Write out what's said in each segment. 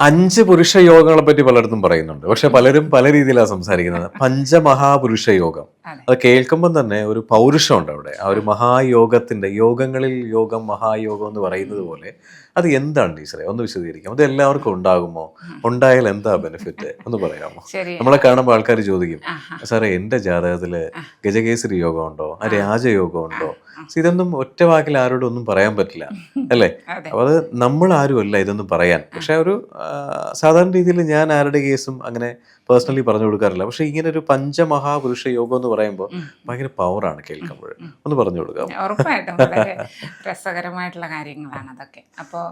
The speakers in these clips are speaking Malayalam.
അഞ്ച് പുരുഷ യോഗങ്ങളെ പറ്റി പലയിടത്തും പറയുന്നുണ്ട്. പക്ഷെ പലരും പല രീതിയിലാണ് സംസാരിക്കുന്നത്. പഞ്ചമഹാപുരുഷ യോഗം അതെ. കേൾക്കുമ്പോൾ തന്നെ ഒരു പൗരുഷമുണ്ട് അവിടെ. ആ ഒരു മഹായോഗത്തിന്റെ യോഗങ്ങളിൽ യോഗം മഹായോഗം എന്ന് പറയുന്നത് പോലെ അത് എന്താണ് ടീച്ചറെ? ഒന്ന് വിശദീകരിക്കാം. അത് എല്ലാവർക്കും ഉണ്ടാകുമോ ഉണ്ടായാൽ എന്താ ബെനിഫിറ്റ് ഒന്ന് പറയാമോ? നമ്മളെ കാണുമ്പോൾ ആൾക്കാർ ചോദിക്കും സാറേ എന്റെ ജാതകത്തിൽ ഗജകേസരി യോഗം ഉണ്ടോ ആ. രാജയോഗം ഉണ്ടോ ഇതൊന്നും ഒറ്റ വാക്കിൽ ആരോടും ഒന്നും പറയാൻ പറ്റില്ല അല്ലേ? അപ്പൊ അത് നമ്മൾ ആരുമല്ല ഇതൊന്നും പറയാൻ. പക്ഷെ ഒരു സാധാരണ രീതിയിൽ ഞാൻ ആരുടെ കേസും അങ്ങനെ പേഴ്സണലി പറഞ്ഞു കൊടുക്കാറില്ല. പക്ഷെ ഇങ്ങനെ ഒരു പഞ്ചമഹാപുരുഷ യോഗം എന്ന് പറയുമ്പോൾ ഭയങ്കര പവറാണ് കേൾക്കുമ്പോൾ. ഒന്ന് പറഞ്ഞു കൊടുക്കാം. ഉറപ്പായിട്ടും. വളരെ രസകരമായിട്ടുള്ള കാര്യങ്ങളാണ് അതൊക്കെ. അപ്പോൾ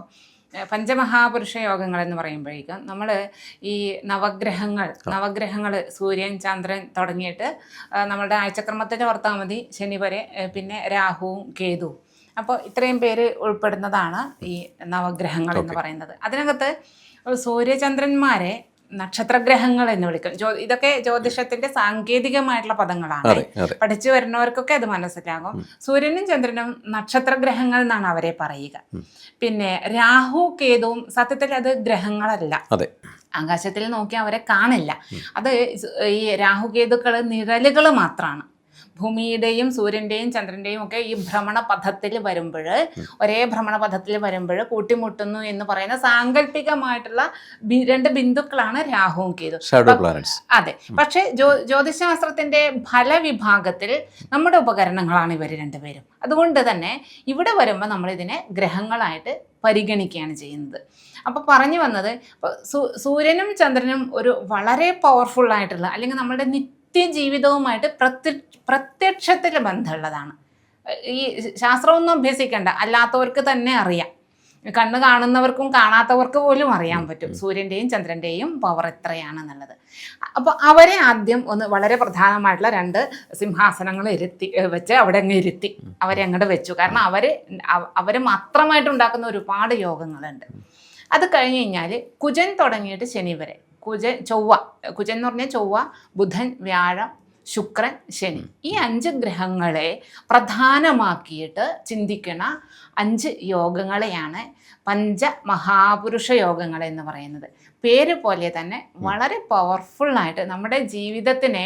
പഞ്ചമഹാപുരുഷ യോഗങ്ങൾ എന്ന് പറയുമ്പോഴേക്കും നമ്മൾ ഈ നവഗ്രഹങ്ങൾ നവഗ്രഹങ്ങൾ സൂര്യൻ ചന്ദ്രൻ തുടങ്ങിയിട്ട് നമ്മുടെ നമ്മളുടെ ആഴ്ചക്രമത്തിൽ ഓർത്താൽ മതി. ശനി വരെ പിന്നെ രാഹുവും കേതുവും. അപ്പോൾ ഇത്രയും പേര് ഉൾപ്പെടുന്നതാണ് ഈ നവഗ്രഹങ്ങൾ എന്ന് പറയുന്നത്. അതിനകത്ത് സൂര്യചന്ദ്രന്മാരെ നക്ഷത്രഗ്രഹങ്ങൾ എന്ന് വിളിക്കും. ജ്യോ ഇതൊക്കെ ജ്യോതിഷത്തിന്റെ സാങ്കേതികമായിട്ടുള്ള പദങ്ങളാണ്. പഠിച്ചു വരുന്നവർക്കൊക്കെ അത് മനസ്സിലാകും. സൂര്യനും ചന്ദ്രനും നക്ഷത്രഗ്രഹങ്ങൾ എന്നാണ് അവരെ പറയുക. പിന്നെ രാഹു കേതുവും സത്യത്തിൽ അത് ഗ്രഹങ്ങളല്ല. ആകാശത്തിൽ നോക്കി അവരെ കാണില്ല. അത് ഈ രാഹുകേതുക്കൾ നിഴലുകൾ മാത്രമാണ് ഭൂമിയുടെയും സൂര്യന്റെയും ചന്ദ്രന്റെയും ഒക്കെ ഈ ഭ്രമണപഥത്തിൽ വരുമ്പോൾ ഒരേ ഭ്രമണപഥത്തിൽ വരുമ്പോൾ കൂട്ടിമുട്ടുന്നു എന്ന് പറയുന്ന സാങ്കല്പികമായിട്ടുള്ള രണ്ട് ബിന്ദുക്കളാണ് രാഹുവും കേതു. അതെ. പക്ഷേ ജ്യോ ജ്യോതിശാസ്ത്രത്തിന്റെ ഫലവിഭാഗത്തിൽ നമ്മുടെ ഉപകരണങ്ങളാണ് ഇവർ രണ്ടുപേരും. അതുകൊണ്ട് തന്നെ ഇവിടെ വരുമ്പോൾ നമ്മൾ ഇതിനെ ഗ്രഹങ്ങളായിട്ട് പരിഗണിക്കുകയാണ് ചെയ്യുന്നത്. അപ്പോൾ പറഞ്ഞു വന്നത് സൂര്യനും ചന്ദ്രനും ഒരു വളരെ പവർഫുൾ ആയിട്ടുള്ള അല്ലെങ്കിൽ നമ്മുടെ നിത്യജീവിതവുമായിട്ട് പ്രത്യ പ്രത്യക്ഷത്തിൽ ബന്ധമുള്ളതാണ്. ഈ ശാസ്ത്രമൊന്നും അഭ്യസിക്കേണ്ട. അല്ലാത്തവർക്ക് തന്നെ അറിയാം. കണ്ണ് കാണുന്നവർക്കും കാണാത്തവർക്ക് പോലും അറിയാൻ പറ്റും. സൂര്യന്റെയും ചന്ദ്രന്റെയും പവർ എത്രയാണെന്നുള്ളത്. അപ്പോൾ അവരെ ആദ്യം ഒന്ന് വളരെ പ്രധാനമായിട്ടുള്ള രണ്ട് സിംഹാസനങ്ങൾ ഇരുത്തി വെച്ച് അവിടെ അങ്ങ് ഇരുത്തി. അവരെ അങ്ങോട്ട് വെച്ചു. കാരണം അവർ അവർ മാത്രമായിട്ട് ഉണ്ടാക്കുന്ന ഒരുപാട് യോഗങ്ങളുണ്ട്. അത് കഴിഞ്ഞ് കഴിഞ്ഞാൽ കുജൻ തുടങ്ങിയിട്ട് ശനി വരെ. കുജൻ ചൊവ്വ കുജൻ എന്ന് പറഞ്ഞാൽ ചൊവ്വ ബുധൻ വ്യാഴം ശുക്രൻ ശനി. ഈ അഞ്ച് ഗ്രഹങ്ങളെ പ്രധാനമാക്കിയിട്ട് ചിന്തിക്കുന്ന അഞ്ച് യോഗങ്ങളെയാണ് പഞ്ചമഹാപുരുഷ യോഗങ്ങൾ എന്ന് പറയുന്നത്. പേര് പോലെ തന്നെ വളരെ പവർഫുള്ളായിട്ട് നമ്മുടെ ജീവിതത്തിനെ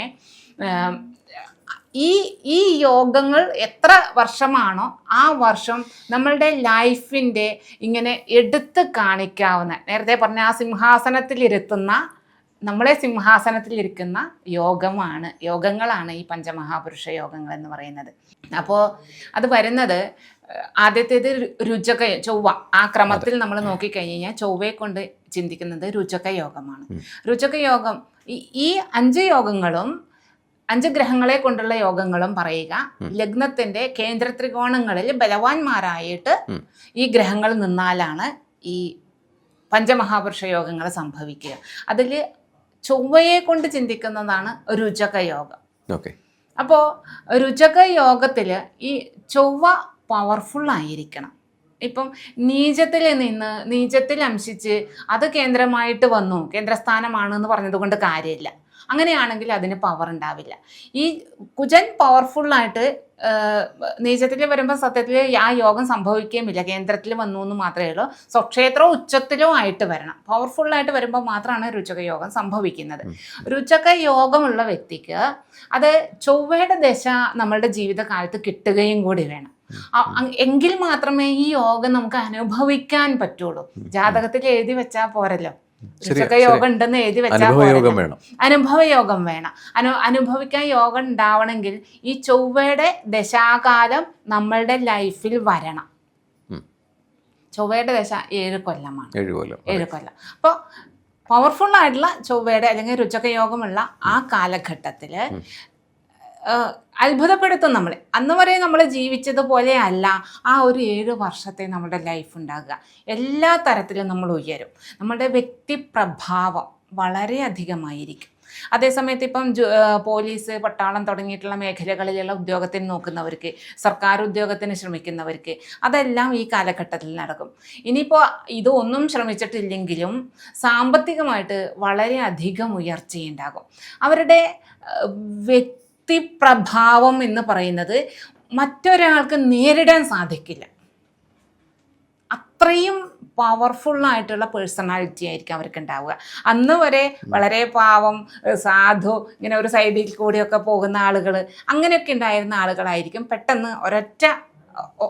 ഈ ഈ യോഗങ്ങൾ എത്ര വർഷമാണോ ആ വർഷം നമ്മളുടെ ലൈഫിന്റെ ഇങ്ങനെ എടുത്ത് കാണിക്കാവുന്ന നേരത്തെ പറഞ്ഞ ആ സിംഹാസനത്തിലിരുത്തുന്ന നമ്മളെ സിംഹാസനത്തിലിരിക്കുന്ന യോഗമാണ് യോഗങ്ങളാണ് ഈ പഞ്ചമഹാപുരുഷ യോഗങ്ങൾ എന്ന് പറയുന്നത്. അപ്പോൾ അത് വരുന്നത് ആദ്യത്തേത് രുചക ചൊവ്വ. ആ ക്രമത്തിൽ നമ്മൾ നോക്കിക്കഴിഞ്ഞ് കഴിഞ്ഞാൽ ചൊവ്വയെ കൊണ്ട് ചിന്തിക്കുന്നത് രുചക യോഗമാണ്. രുചക യോഗം ഈ അഞ്ച് യോഗങ്ങളും അഞ്ച് ഗ്രഹങ്ങളെ കൊണ്ടുള്ള യോഗങ്ങളും പറയുക. ലഗ്നത്തിന്റെ കേന്ദ്ര ത്രികോണങ്ങളിൽ ബലവാന്മാരായിട്ട്. ഈ ഗ്രഹങ്ങൾ നിന്നാലാണ് ഈ പഞ്ചമഹാപുരുഷ യോഗങ്ങൾ സംഭവിക്കുക. അതിൽ ചൊവ്വയെ കൊണ്ട് ചിന്തിക്കുന്നതാണ് രുചക യോഗം. ഓക്കെ. അപ്പോൾ രുചക യോഗത്തിൽ ഈ ചൊവ്വ പവർഫുൾ ആയിരിക്കണം. ഇപ്പം നീചത്തിൽ നിന്ന് നീചത്തിൽ അംശിച്ച് അത് കേന്ദ്രമായിട്ട് വന്നു കേന്ദ്രസ്ഥാനമാണ് എന്ന് പറഞ്ഞതുകൊണ്ട് കാര്യമില്ല. അങ്ങനെയാണെങ്കിൽ അതിന് പവർ ഉണ്ടാവില്ല. ഈ കുജൻ പവർഫുള്ളായിട്ട് നീചത്തിൽ വരുമ്പോൾ സത്യത്തിൽ ആ യോഗം സംഭവിക്കുകയുമില്ല കേന്ദ്രത്തിൽ വന്നു എന്ന് മാത്രമേ ഉള്ളൂ. സ്വക്ഷേത്രോ ഉച്ചത്തിലോ ആയിട്ട് വരണം. പവർഫുള്ളായിട്ട് വരുമ്പോൾ മാത്രമാണ് രുചക യോഗം സംഭവിക്കുന്നത്. രുചക യോഗമുള്ള വ്യക്തിക്ക് അത് ചൊവ്വയുടെ ദശ നമ്മളുടെ ജീവിതകാലത്ത് കിട്ടുകയും കൂടി വേണം. എങ്കിൽ മാത്രമേ ഈ യോഗം നമുക്ക് അനുഭവിക്കാൻ പറ്റുള്ളൂ. ജാതകത്തിൽ എഴുതി വെച്ചാൽ പോരല്ലോ. യോഗം ഉണ്ടെന്ന് എഴുതി വെച്ചാൽ അനുഭവ വേണം. അനു അനുഭവിക്കാൻ യോഗം ഉണ്ടാവണമെങ്കിൽ ഈ ചൊവ്വയുടെ ദശാകാലം നമ്മളുടെ ലൈഫിൽ വരണം. ചൊവ്വയുടെ ദശ ഏഴ് കൊല്ലമാണ്. ഏഴ് കൊല്ലം ഏഴ് കൊല്ലം. അപ്പോൾ പവർഫുൾ ആയിട്ടുള്ള ചൊവ്വയുടെ അല്ലെങ്കിൽ രുചക യോഗമുള്ള ആ കാലഘട്ടത്തിൽ അത്ഭുതപ്പെടുത്തും നമ്മളെ. അന്ന് വരെ നമ്മൾ ജീവിച്ചതുപോലെ അല്ല ആ ഒരു ഏഴ് വർഷത്തെ നമ്മുടെ ലൈഫ് ഉണ്ടാകുക. എല്ലാ തരത്തിലും നമ്മൾ ഉയരും. നമ്മുടെ വ്യക്തിപ്രഭാവം വളരെ അധികമായിരിക്കും. അതേസമയത്ത് ഇപ്പം പോലീസ് പട്ടാളം തുടങ്ങിയിട്ടുള്ള മേഖലകളിലുള്ള ഉദ്യോഗത്തിന് നോക്കുന്നവർക്ക് സർക്കാർ ഉദ്യോഗത്തിന് ശ്രമിക്കുന്നവർക്ക് അതെല്ലാം ഈ കാലഘട്ടത്തിൽ നടക്കും. ഇനിയിപ്പോൾ ഇതൊന്നും ശ്രമിച്ചിട്ടില്ലെങ്കിലും സാമ്പത്തികമായിട്ട് വളരെയധികം ഉയർച്ചയുണ്ടാകും. അവരുടെ ആ, വ്യക്തിപ്രഭാവം എന്ന് പറയുന്നത് മറ്റൊരാൾക്ക് നേരിടാൻ സാധിക്കില്ല. അത്രയും പവർഫുൾ ആയിട്ടുള്ള പേഴ്സണാലിറ്റി ആയിരിക്കും അവർക്ക് ഉണ്ടാവുക. അന്ന് വരെ വളരെ പാവം സാധു ഇങ്ങനെ ഒരു സൈഡിൽ കൂടിയൊക്കെ പോകുന്ന ആളുകൾ അങ്ങനെയൊക്കെ ഉണ്ടായിരുന്ന ആളുകളായിരിക്കും പെട്ടെന്ന് ഒരൊറ്റ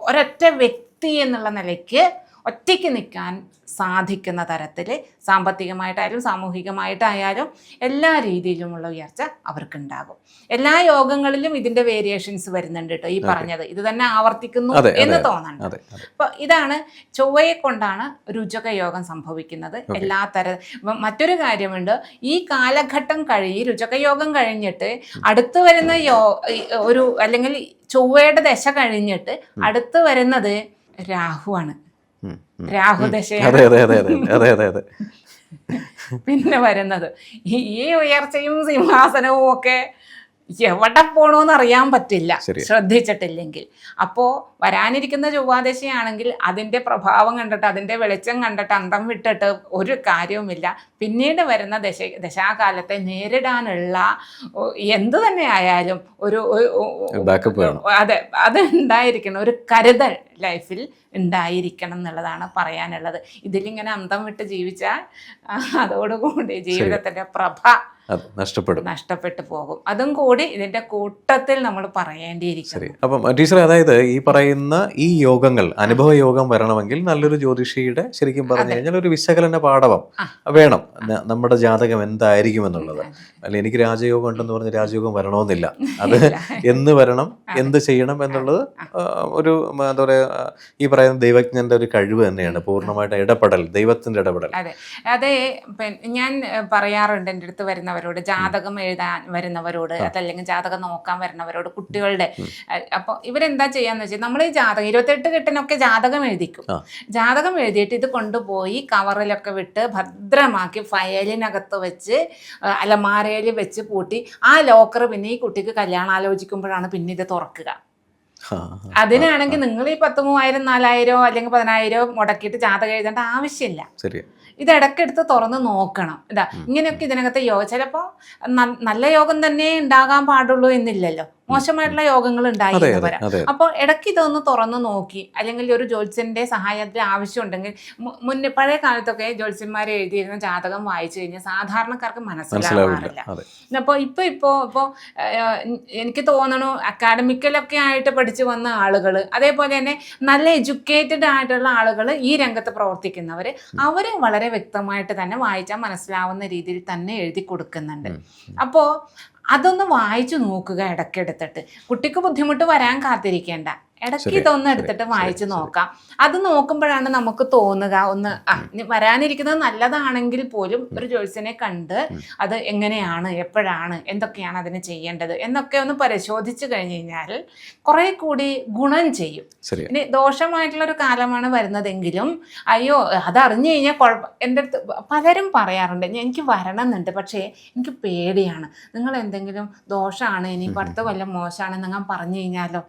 ഒരൊറ്റ വ്യക്തി എന്നുള്ള നിലയ്ക്ക് ഒറ്റയ്ക്ക് നിൽക്കാൻ സാധിക്കുന്ന തരത്തിൽ സാമ്പത്തികമായിട്ടായാലും സാമൂഹികമായിട്ടായാലും എല്ലാ രീതിയിലുമുള്ള ഉയർച്ച അവർക്കുണ്ടാകും. എല്ലാ യോഗങ്ങളിലും ഇതിന്റെ വേരിയേഷൻസ് വരുന്നുണ്ട് കേട്ടോ ഈ പറഞ്ഞത്. ഇത് തന്നെ ആവർത്തിക്കുന്നു എന്ന്. തോന്നുന്നുണ്ട്. അതെ അതെ. അപ്പൊ ഇതാണ് ചൊവ്വയെ കൊണ്ടാണ് രുചക യോഗം സംഭവിക്കുന്നത്. എല്ലാ തര മറ്റൊരു കാര്യമുണ്ട്. ഈ കാലഘട്ടം കഴിഞ്ഞ് രുചക യോഗം കഴിഞ്ഞിട്ട് അടുത്ത് വരുന്ന യോ ഒരു അല്ലെങ്കിൽ ചൊവ്വയുടെ ദശ കഴിഞ്ഞിട്ട് അടുത്ത് വരുന്നത് രാഹുവാണ്. പിന്നെ വരുന്നത് ഈ ഈ ഉയർച്ചയും സിംഹാസനവും ഒക്കെ എവിടെ പോണോന്ന് അറിയാൻ പറ്റില്ല. ശ്രദ്ധിച്ചിട്ടില്ലെങ്കിൽ. അപ്പോ വരാനിരിക്കുന്ന ചൊവ്വാദശയാണെങ്കിൽ അതിന്റെ പ്രഭാവം കണ്ടിട്ട് അതിന്റെ വെളിച്ചം കണ്ടിട്ട് അന്തം വിട്ടിട്ട് ഒരു കാര്യവുമില്ല. പിന്നീട് വരുന്ന ദശ ദശാകാലത്തെ നേരിടാനുള്ള എന്തു തന്നെ ആയാലും ഒരു. അതെ അത് ഉണ്ടായിരിക്കണം. ഒരു കരുതൽ ലൈഫിൽ ഉണ്ടായിരിക്കണം എന്നുള്ളതാണ് പറയാനുള്ളത്. ഇതിലിങ്ങനെ അന്തം വിട്ട് ജീവിച്ചാൽ അതോടുകൂടി ജീവിതത്തിന്റെ പ്രഭ നഷ്ടപ്പെടും. നഷ്ടപ്പെട്ടു പോകും. അതും കൂടി ഇതിന്റെ കൂട്ടത്തിൽ നമ്മൾ പറയേണ്ടിയിരിക്കും അപ്പം ടീച്ചറെ അതായത് ഈ പറയുന്ന ഈ യോഗങ്ങൾ അനുഭവ യോഗം വരണമെങ്കിൽ നല്ലൊരു ജ്യോതിഷിയുടെ ശരിക്കും പറഞ്ഞു കഴിഞ്ഞാൽ ഒരു വിശകലന പാഠവം വേണം. നമ്മുടെ ജാതകം എന്തായിരിക്കും എന്നുള്ളത്. അല്ല എനിക്ക് രാജയോഗം ഉണ്ടെന്ന് പറഞ്ഞ് രാജയോഗം വരണമെന്നില്ല. അത് എന്ന് വരണം എന്ത് ചെയ്യണം എന്നുള്ളത് ഒരു എന്താ പറയാ ഈ പറയുന്ന ദൈവജ്ഞന്റെ ഒരു കഴിവ് തന്നെയാണ്. പൂർണമായിട്ട് ഇടപെടൽ ദൈവത്തിന്റെ ഇടപെടൽ. അതെ. അതെ ഞാൻ പറയാറുണ്ട് എന്റെ അടുത്ത് വരുന്നവരോട് ജാതകം എഴുതാൻ വരുന്നവരോട് അതല്ലെങ്കിൽ ജാതകം നോക്കാൻ വരുന്നവരോട് കുട്ടികളുടെ അപ്പോൾ ഇവരെന്താ ചെയ്യാന്ന് വെച്ചാൽ നമ്മൾ ഈ ജാതകം ഇരുപത്തെട്ട് കെട്ടിനൊക്കെ ജാതകം എഴുതിക്കും. ജാതകം എഴുതിയിട്ട് ഇത് കൊണ്ടുപോയി കവറിലൊക്കെ വിട്ട് ഭദ്രമാക്കി ഫയലിനകത്ത് വെച്ച് അലമാരയിൽ വെച്ച് പൂട്ടി ആ ലോക്കർ പിന്നെ ഈ കുട്ടിക്ക് കല്യാണം ആലോചിക്കുമ്പോഴാണ് പിന്നെ ഇത് തുറക്കുക. അതിനാണെങ്കിൽ നിങ്ങൾ ഈ പത്ത് മൂവായിരം നാലായിരോ അല്ലെങ്കിൽ പതിനായിരോ മുടക്കിയിട്ട് ജാതകം എഴുതേണ്ട ആവശ്യമില്ല. ഇത് ഇടയ്ക്കെടുത്ത് തുറന്ന് നോക്കണം. ഇതാ ഇങ്ങനെയൊക്കെ ഇതിനകത്ത് യോഗ ചിലപ്പോൾ നല്ല യോഗം തന്നെ ഉണ്ടാകാൻ പാടുള്ളൂ എന്നില്ലല്ലോ. മോശമായിട്ടുള്ള യോഗങ്ങൾ ഉണ്ടായി ഉണ്ടായിരുന്നു വരാം അപ്പോൾ ഇടയ്ക്ക് ഇതൊന്ന് തുറന്നു നോക്കി. അല്ലെങ്കിൽ ഒരു ജോത്സ്യന്റെ സഹായത്തിന് ആവശ്യമുണ്ടെങ്കിൽ മുന്നേ പഴയ കാലത്തൊക്കെ ജ്യോത്സ്യന്മാർ എഴുതിയിരുന്ന ജാതകം വായിച്ചു കഴിഞ്ഞാൽ സാധാരണക്കാർക്ക് മനസ്സിലാവാറില്ല. അപ്പോൾ ഇപ്പോൾ ഇപ്പോൾ ഇപ്പോൾ എനിക്ക് തോന്നണു അക്കാഡമിക്കലൊക്കെ ആയിട്ട് പഠിച്ചു വന്ന ആളുകൾ അതേപോലെ തന്നെ നല്ല എഡ്യൂക്കേറ്റഡ് ആയിട്ടുള്ള ആളുകൾ ഈ രംഗത്ത് പ്രവർത്തിക്കുന്നവർ അവർ വളരെ വ്യക്തമായിട്ട് തന്നെ വായിച്ചാൽ മനസ്സിലാവുന്ന രീതിയിൽ തന്നെ എഴുതി കൊടുക്കുന്നുണ്ട്. അപ്പോൾ അതൊന്ന് വായിച്ചു നോക്കുക ഇടയ്ക്കെടുത്തിട്ട്. കുട്ടിക്ക് ബുദ്ധിമുട്ട് വരാൻ കാത്തിരിക്കേണ്ട. ഇടയ്ക്ക് ഇതൊന്ന് എടുത്തിട്ട് വായിച്ചു നോക്കാം. അത് നോക്കുമ്പോഴാണ് നമുക്ക് തോന്നുക ഒന്ന് ആ വരാനിരിക്കുന്നത് നല്ലതാണെങ്കിൽ പോലും ഒരു ജോയ്സിനെ കണ്ട് അത് എങ്ങനെയാണ് എപ്പോഴാണ് എന്തൊക്കെയാണ് അതിന് ചെയ്യേണ്ടത് എന്നൊക്കെ ഒന്ന് പരിശോധിച്ചു കഴിഞ്ഞ് കഴിഞ്ഞാൽ കുറെ കൂടി ഗുണം ചെയ്യും. ഇനി ദോഷമായിട്ടുള്ള ഒരു കാലമാണ് വരുന്നതെങ്കിലും അയ്യോ അതറിഞ്ഞു കഴിഞ്ഞാൽ കുഴപ്പം എന്റെ അടുത്ത് പലരും പറയാറുണ്ട് എനിക്ക് വരണം എന്നുണ്ട് പക്ഷേ എനിക്ക് പേടിയാണ്. നിങ്ങൾ എന്തെങ്കിലും ദോഷമാണ് ഇനി അടുത്ത കൊല്ലം മോശമാണ് നിങ്ങൾ പറഞ്ഞു കഴിഞ്ഞാലോ?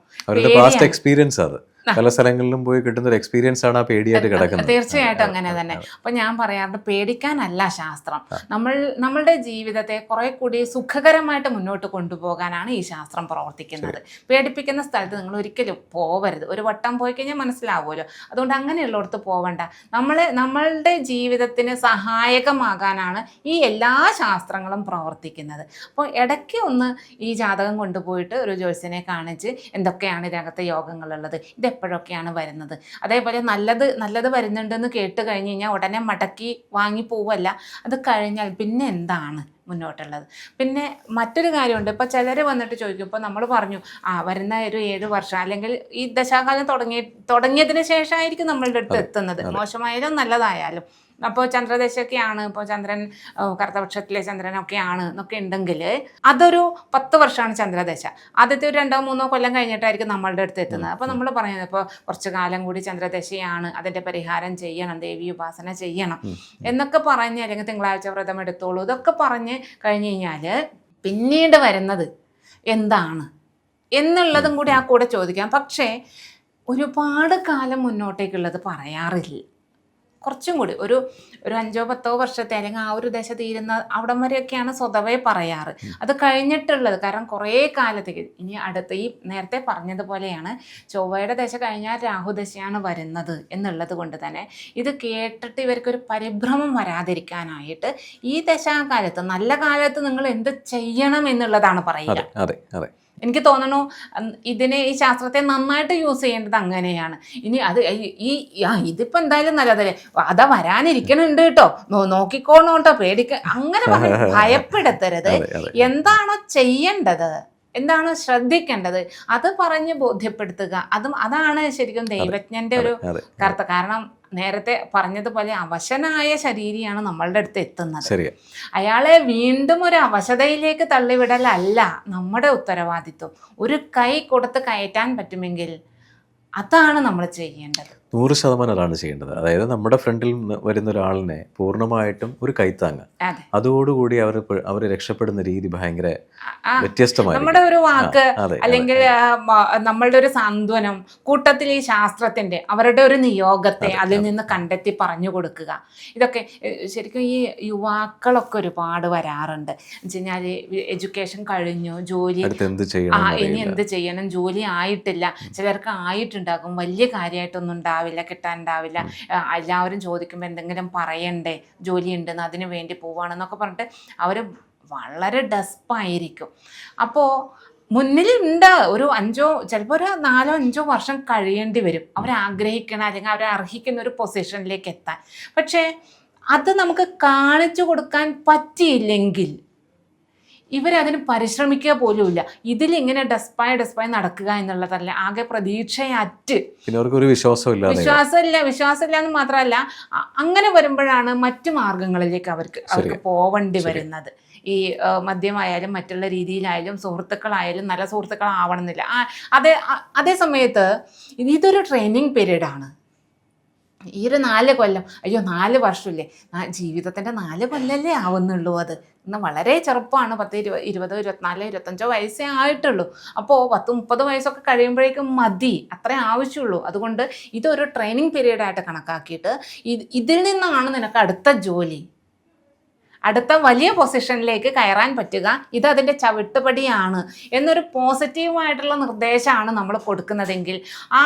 പേടിയാണ്. എക്സ്പീരിയൻസ് അത്. പല സ്ഥലങ്ങളിലും പോയി കിട്ടുന്ന ഒരു എക്സ്പീരിയൻസ് ആണ് ആ പേടിയായിട്ട് കിടക്കുന്നത്. തീർച്ചയായിട്ടും അങ്ങനെ തന്നെ. അപ്പൊ ഞാൻ പറയാറുണ്ട് പേടിക്കാനല്ല ശാസ്ത്രം. നമ്മൾ നമ്മളുടെ ജീവിതത്തെ കുറെ കൂടി സുഖകരമായിട്ട് മുന്നോട്ട് കൊണ്ടുപോകാനാണ് ഈ ശാസ്ത്രം പ്രവർത്തിക്കുന്നത്. പേടിപ്പിക്കുന്ന സ്ഥലത്ത് നിങ്ങൾ ഒരിക്കലും പോവരുത്. ഒരു വട്ടം പോയി കഴിഞ്ഞാൽ മനസ്സിലാവുമല്ലോ. അതുകൊണ്ട് അങ്ങനെയുള്ളടത്ത് പോവണ്ട. നമ്മളെ നമ്മളുടെ ജീവിതത്തിന് സഹായകമാകാനാണ് ഈ എല്ലാ ശാസ്ത്രങ്ങളും പ്രവർത്തിക്കുന്നത്. അപ്പോൾ ഇടയ്ക്ക് ഒന്ന് ഈ ജാതകം കൊണ്ടുപോയിട്ട് ഒരു ജ്യോത്സ്യനെ കാണിച്ച് എന്തൊക്കെയാണ് ഇതിനകത്തെ യോഗങ്ങളുള്ളത്. ഇത് എപ്പോഴൊക്കെയാണ് വരുന്നത്? അതേപോലെ നല്ലത് നല്ലത് വരുന്നുണ്ടെന്ന് കേട്ട് കഴിഞ്ഞ് കഴിഞ്ഞാൽ ഉടനെ മടക്കി വാങ്ങി പോവല്ല അത് കഴിഞ്ഞാൽ പിന്നെ എന്താണ് മുന്നോട്ടുള്ളത്? പിന്നെ മറ്റൊരു കാര്യമുണ്ട്. ഇപ്പോൾ ചിലർ വന്നിട്ട് ചോദിക്കും. ഇപ്പോൾ നമ്മൾ പറഞ്ഞു ആ വരുന്ന ഒരു ഏഴ് വർഷം അല്ലെങ്കിൽ ഈ ദശാകാലം തുടങ്ങി തുടങ്ങിയതിന് ശേഷമായിരിക്കും നമ്മളുടെ അടുത്ത് എത്തുന്നത്. മോശമായാലും നല്ലതായാലും. അപ്പോൾ ചന്ദ്രദേശമൊക്കെയാണ് ഇപ്പോൾ ചന്ദ്രൻ കറുത്തപക്ഷത്തിലെ ചന്ദ്രനൊക്കെയാണ് എന്നൊക്കെ ഉണ്ടെങ്കിൽ അതൊരു പത്ത് വർഷമാണ് ചന്ദ്രദേശ. ആദ്യത്തെ ഒരു രണ്ടോ മൂന്നോ കൊല്ലം കഴിഞ്ഞിട്ടായിരിക്കും നമ്മളുടെ അടുത്ത് എത്തുന്നത്. അപ്പോൾ നമ്മൾ പറയുന്നത് ഇപ്പോൾ കുറച്ച് കാലം കൂടി ചന്ദ്രദേശയാണ് അതിന്റെ പരിഹാരം ചെയ്യണം ദേവി ഉപാസന ചെയ്യണം എന്നൊക്കെ പറഞ്ഞ് അല്ലെങ്കിൽ തിങ്കളാഴ്ച വ്രതം എടുത്തോളൂ ഇതൊക്കെ പറഞ്ഞ് കഴിഞ്ഞ് കഴിഞ്ഞാൽ പിന്നീട് വരുന്നത് എന്താണ് എന്നുള്ളതും കൂടി ആ കൂടെ ചോദിക്കാം. പക്ഷേ ഒരുപാട് കാലം മുന്നോട്ടേക്കുള്ളത് പറയാറില്ല. കുറച്ചും കൂടി ഒരു ഒരു അഞ്ചോ പത്തോ വർഷത്തെ അല്ലെങ്കിൽ ആ ഒരു ദശ തീരുന്ന അവിടം വരെയൊക്കെയാണ് സ്വതവേ പറയാറ്. അത് കഴിഞ്ഞിട്ടുള്ളത് കാരണം കുറേ കാലത്തേക്ക് ഇനി അടുത്ത ഈ നേരത്തെ പറഞ്ഞതുപോലെയാണ് ചൊവ്വയുടെ ദശ കഴിഞ്ഞാൽ രാഹുദശയാണ് വരുന്നത് എന്നുള്ളത് കൊണ്ട് തന്നെ ഇത് കേട്ടിട്ട് ഇവർക്കൊരു പരിഭ്രമം വരാതിരിക്കാനായിട്ട് ഈ ദശാകാലത്ത് നല്ല കാലത്ത് നിങ്ങൾ എന്ത് ചെയ്യണം എന്നുള്ളതാണ് പറയുക. അതെ അതെ. എനിക്ക് തോന്നുന്നു ഇതിനെ ഈ ശാസ്ത്രത്തെ നന്നായിട്ട് യൂസ് ചെയ്യേണ്ടത് അങ്ങനെയാണ്. ഇനി അത് ഈ- ആ ഇതിപ്പോ എന്തായാലും നല്ലതല്ലേ അതാ വരാനിരിക്കണുണ്ട് കേട്ടോ. നോക്കിക്കോണോട്ടോ നോക്കിക്കോണോ പേടിക്ക അങ്ങനെ പറഞ്ഞ് ഭയപ്പെടുത്തരുത്. എന്താണോ ചെയ്യേണ്ടത്? എന്താണോ ശ്രദ്ധിക്കേണ്ടത്? അത് പറഞ്ഞ് ബോധ്യപ്പെടുത്തുക. അതും അതാണ് ശരിക്കും ദൈവജ്ഞന്റെ ഒരു കർത്ത. കാരണം നേരത്തെ പറഞ്ഞതുപോലെ അവശനായ ശരീരിയാണ് നമ്മളുടെ അടുത്ത് എത്തുന്നത്. അയാളെ വീണ്ടും ഒരു അവശതയിലേക്ക് തള്ളിവിടലല്ല നമ്മുടെ ഉത്തരവാദിത്വം. ഒരു കൈ കൊടുത്ത് കയറ്റാൻ പറ്റുമെങ്കിൽ അതാണ് നമ്മൾ ചെയ്യേണ്ടത്. നൂറ് ശതമാനം അതാണ് ചെയ്യേണ്ടത്. അതായത് നമ്മുടെ ഫ്രണ്ടിൽ വരുന്ന ഒരാളിനെ പൂർണമായിട്ടും ഒരു കൈത്താങ്ങ്. അതെ. അതോടുകൂടി അവർ അവർ രക്ഷപ്പെടുന്ന രീതി ഭയങ്കര വ്യത്യസ്തമായി നമ്മുടെ ഒരു വാക്ക് അല്ലെങ്കിൽ നമ്മളുടെ ഒരു സാന്ത്വനം കൂട്ടത്തിൽ ഈ ശാസ്ത്രത്തിന്റെ അവരുടെ ഒരു നിയോഗത്തെ അതിൽ നിന്ന് കണ്ടെത്തി പറഞ്ഞു കൊടുക്കുക. ഇതൊക്കെ ശരിക്കും ഈ യുവാക്കളൊക്കെ ഒരുപാട് വരാറുണ്ട്. വെച്ചുകഴിഞ്ഞാൽ എഡ്യൂക്കേഷൻ കഴിഞ്ഞു ജോലി ഇനി എന്ത് ചെയ്യണം ജോലി ആയിട്ടില്ല. ചിലർക്ക് ആയിട്ടുണ്ടാകും വലിയ കാര്യമായിട്ടൊന്നും ഉണ്ടാവില്ല കിട്ടാനുണ്ടാവില്ല. എല്ലാവരും ചോദിക്കുമ്പോൾ എന്തെങ്കിലും പറയണ്ടേ? ജോലി ഉണ്ടെന്ന് അതിന് വേണ്ടി പോവാണെന്നൊക്കെ പറഞ്ഞിട്ട് അവർ വളരെ ഡെസ്പായിരിക്കും. അപ്പോൾ മുന്നിലുണ്ട് ഒരു അഞ്ചോ ചിലപ്പോൾ ഒരു നാലോ അഞ്ചോ വർഷം കഴിയേണ്ടി വരും. അവരാഗ്രഹിക്കണ അല്ലെങ്കിൽ അവർ അർഹിക്കുന്ന ഒരു പൊസിഷനിലേക്ക് എത്താൻ. പക്ഷേ അത് നമുക്ക് കാണിച്ചു കൊടുക്കാൻ പറ്റിയില്ലെങ്കിൽ ഇവരതിന് പരിശ്രമിക്കുക പോലുമില്ല. ഇതിലിങ്ങനെ ഡെസ്പായ ഡെസ്പായ നടക്കുക എന്നുള്ളതല്ല. ആകെ പ്രതീക്ഷയറ്റ്. പിന്നെ അവർക്ക് ഒരു വിശ്വാസം ഇല്ലാതെ വിശ്വാസമില്ല വിശ്വാസമില്ല എന്ന് മാത്രമല്ല അങ്ങനെ വരുമ്പോഴാണ് മറ്റു മാർഗങ്ങളിലേക്ക് അവർക്ക് അവർക്ക് പോവേണ്ടി വരുന്നത്. ഈ മദ്യമായാലും മറ്റുള്ള രീതിയിലായാലും സുഹൃത്തുക്കളായാലും നല്ല സുഹൃത്തുക്കളാവണമെന്നില്ല. അതേ അതേ സമയത്ത് ഇതൊരു ട്രെയിനിങ് പീരീഡാണ് ആണ്. ഈ ഒരു നാല് കൊല്ലം. അയ്യോ നാല് വർഷമില്ലേ? ജീവിതത്തിന്റെ നാല് കൊല്ലല്ലേ ആവുന്നുള്ളൂ അത്. ഇന്ന് വളരെ ചെറുപ്പമാണ്. പത്ത് ഇരുപത് ഇരുപതോ ഇരുപത്തിനാലോ ഇരുപത്തഞ്ചോ വയസ്സേ ആയിട്ടുള്ളൂ. അപ്പോൾ പത്ത് മുപ്പത് വയസ്സൊക്കെ കഴിയുമ്പോഴേക്കും മതി. അത്രേ ആവശ്യമുള്ളൂ. അതുകൊണ്ട് ഇതൊരു ട്രെയിനിങ് പീരീഡായിട്ട് കണക്കാക്കിയിട്ട് ഇത് ഇതിൽ നിന്നാണ് നിനക്ക് അടുത്ത ജോലി. അടുത്ത വലിയ പൊസിഷനിലേക്ക് കയറാൻ പറ്റുക. ഇത് അതിന്റെ ചവിട്ടുപടിയാണ്. എന്നൊരു പോസിറ്റീവായിട്ടുള്ള നിർദ്ദേശമാണ് നമ്മൾ കൊടുക്കുന്നതെങ്കിൽ ആ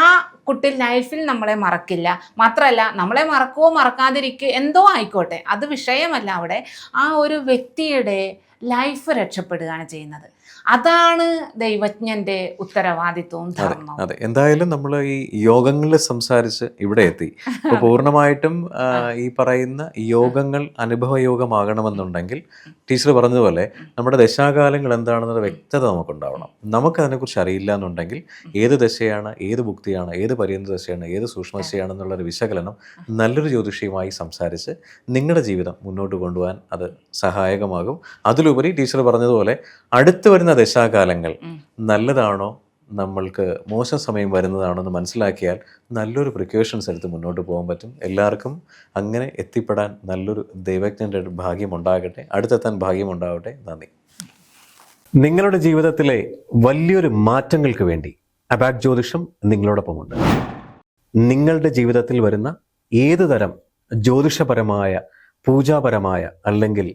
കുട്ടി ലൈഫിൽ നമ്മളെ മറക്കില്ല. മാത്രമല്ല നമ്മളെ മറക്കുവോ മറക്കാതിരിക്കുക എന്തോ ആയിക്കോട്ടെ. അത് വിഷയമല്ല അവിടെ. ആ ഒരു വ്യക്തിയുടെ ലൈഫ് രക്ഷപ്പെടുകയാണ് ചെയ്യുന്നത്. അതാണ് ദൈവജ്ഞന്റെ ഉത്തരവാദിത്വവും ധർമ്മം അതെ. എന്തായാലും നമ്മൾ ഈ യോഗങ്ങളിൽ സംസാരിച്ച് ഇവിടെ എത്തി. പൂർണമായിട്ടും ഈ പറയുന്ന യോഗങ്ങൾ അനുഭവ യോഗമാകണമെന്നുണ്ടെങ്കിൽ ടീച്ചർ പറഞ്ഞതുപോലെ നമ്മുടെ ദശാകാലങ്ങൾ എന്താണെന്നൊരു വ്യക്തത നമുക്കുണ്ടാവണം. നമുക്ക് അതിനെക്കുറിച്ച് അറിയില്ല എന്നുണ്ടെങ്കിൽ ഏത് ദശയാണ് ഏത് ഭുക്തിയാണ് ഏത് പര്യന്ത ദശയാണ് ഏത് സൂക്ഷ്മദശയാണെന്നുള്ളൊരു വിശകലനം നല്ലൊരു ജ്യോതിഷിയുമായി സംസാരിച്ച് നിങ്ങളുടെ ജീവിതം മുന്നോട്ട് കൊണ്ടുപോകാൻ അത് സഹായകമാകും. അതിലുപരി ടീച്ചർ പറഞ്ഞതുപോലെ അടുത്തു വരുന്ന ദശാകാലങ്ങൾ നല്ലതാണോ? നമ്മൾക്ക് മോശം സമയം വരുന്നതാണോ എന്ന് മനസ്സിലാക്കിയാൽ നല്ലൊരു പ്രിക്കോഷൻസ് എടുത്ത് മുന്നോട്ട് പോകാൻ പറ്റും. എല്ലാവർക്കും അങ്ങനെ എത്തിപ്പെടാൻ നല്ലൊരു ദൈവജ്ഞന്റെ ഒരു ഭാഗ്യം ഉണ്ടാകട്ടെ. അടുത്തെത്താൻ ഭാഗ്യം ഉണ്ടാവട്ടെ. നന്ദി. നിങ്ങളുടെ ജീവിതത്തിലെ വലിയൊരു മാറ്റങ്ങൾക്ക് വേണ്ടി അബാക് ജ്യോതിഷം നിങ്ങളോടൊപ്പമുണ്ട്. നിങ്ങളുടെ ജീവിതത്തിൽ വരുന്ന ഏത് തരം ജ്യോതിഷപരമായ പൂജാപരമായ അല്ലെങ്കിൽ